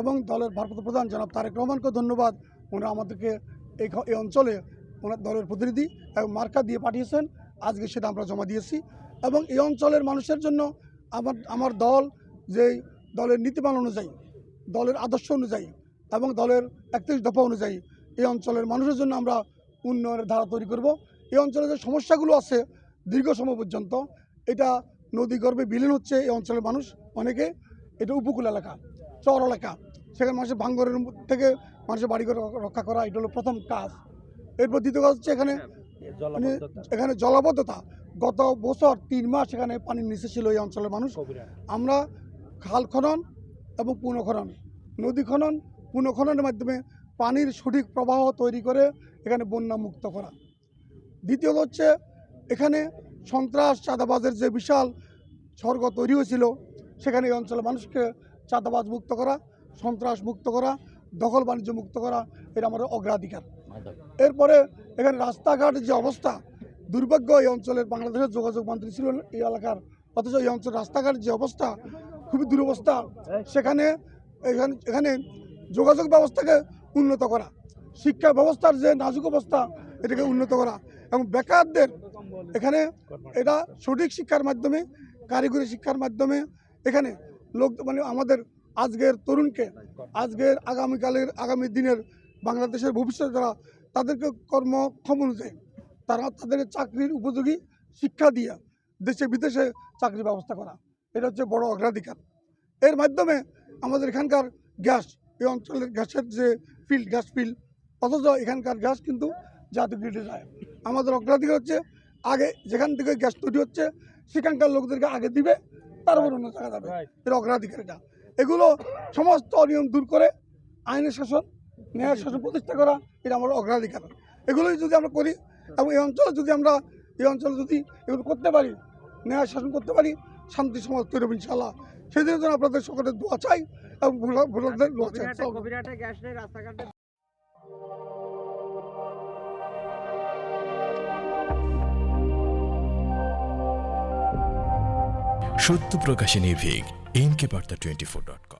এবং দলের ভারপ্রাপ্ত প্রধান জনাব তারেক রহমানকে ধন্যবাদ। ওনারা আমাদেরকে এই এই অঞ্চলে ওনার দলের প্রতিনিধি এবং মার্কা দিয়ে পাঠিয়েছেন। আজকে সেটা আমরা জমা দিয়েছি। এবং এই অঞ্চলের মানুষের জন্য আমার আমার দল যে দলের নীতিমাল অনুযায়ী, দলের আদর্শ অনুযায়ী এবং দলের একত্রিশ দফা অনুযায়ী এই অঞ্চলের মানুষের জন্য আমরা উন্নয়নের ধারা তৈরি করব। এই অঞ্চলে যে সমস্যাগুলো আছে দীর্ঘ সময় পর্যন্ত, এটা নদী গর্ভে বিলীন হচ্ছে এই অঞ্চলের মানুষ অনেকে। এটা উপকূল এলাকা, চর এলাকা। সেখানে মানুষের ভাঙ্গরের থেকে মানুষের বাড়িঘর রক্ষা করা, এটা হলো প্রথম কাজ। এরপর দ্বিতীয় কাজ হচ্ছে এখানে মানে এখানে জলাবদ্ধতা। গত বছর তিন মাস এখানে পানির নিচে ছিল এই অঞ্চলের মানুষ। আমরা খাল খনন এবং পুনঃখনন, নদী খনন, পুনঃখননের মাধ্যমে পানির সঠিক প্রবাহ তৈরি করে এখানে বন্যা মুক্ত করা। দ্বিতীয়ত হচ্ছে, এখানে সন্ত্রাস, চাঁদাবাজের যে বিশাল স্বর্গ তৈরি হয়েছিল, সেখানে এই অঞ্চলের মানুষকে চাঁদাবাজ মুক্ত করা, সন্ত্রাস মুক্ত করা, দখল বাণিজ্য মুক্ত করা, এটা আমাদের অগ্রাধিকার। এরপরে এখানে রাস্তাঘাটের যে অবস্থা, দুর্ভাগ্য এই অঞ্চলের বাংলাদেশের যোগাযোগ মন্ত্রী ছিল এই এলাকার, অথচ এই অঞ্চলের রাস্তাঘাটের যে অবস্থা, খুবই দুরবস্থা। সেখানে এখানে এখানে যোগাযোগ ব্যবস্থাকে উন্নত করা। শিক্ষা ব্যবস্থার যে নাজুক অবস্থা, এটাকে উন্নত করা। এবং বেকারদের এখানে এটা সঠিক শিক্ষার মাধ্যমে, কারিগরি শিক্ষার মাধ্যমে এখানে লোক মানে আমাদের আজকের তরুণকে, আজকের আগামীকালের, আগামী দিনের বাংলাদেশের ভবিষ্যৎ যারা, তাদেরকে কর্মক্ষম অনুযায়ী তারা তাদের চাকরির উপযোগী শিক্ষা দিয়ে দেশে, বিদেশে চাকরির ব্যবস্থা করা। এটা হচ্ছে বড় অগ্রাধিকার। এর মাধ্যমে আমাদের এখানকার গ্যাস, এই অঞ্চলের গ্যাসের যে ফিল্ড গ্যাস ফিল্ড অথচ এখানকার গ্যাস কিন্তু জাতীয় গ্রিডে যায়। আমাদের অগ্রাধিকার হচ্ছে আগে যেখান থেকে গ্যাস তৈরি হচ্ছে সেখানকার লোকদেরকে আগে দিবে তারপর অন্য জায়গা যাবে। এর অগ্রাধিকার এটা। এগুলো সমস্ত অনিয়ম দূর করে আইনের শাসন ন্যায় শাসন প্রতিষ্ঠা করা এটা আমার অগ্রাধিকার। এগুলোই যদি আমরা করি এবং এই অঞ্চলে যদি আমরা এই অঞ্চলে যদি এগুলো করতে পারি ন্যায় শাসন করতে পারি শান্তি সমাজ তৈরি হবে ইনশাল্লাহ সেই জন্য আপনাদের সকলের দোয়া চাই এবং ভোটারদের দোয়া চাই। রাস্তাঘাটে সত্য প্রকাশে নির্ভীক N K Barta twenty four dot com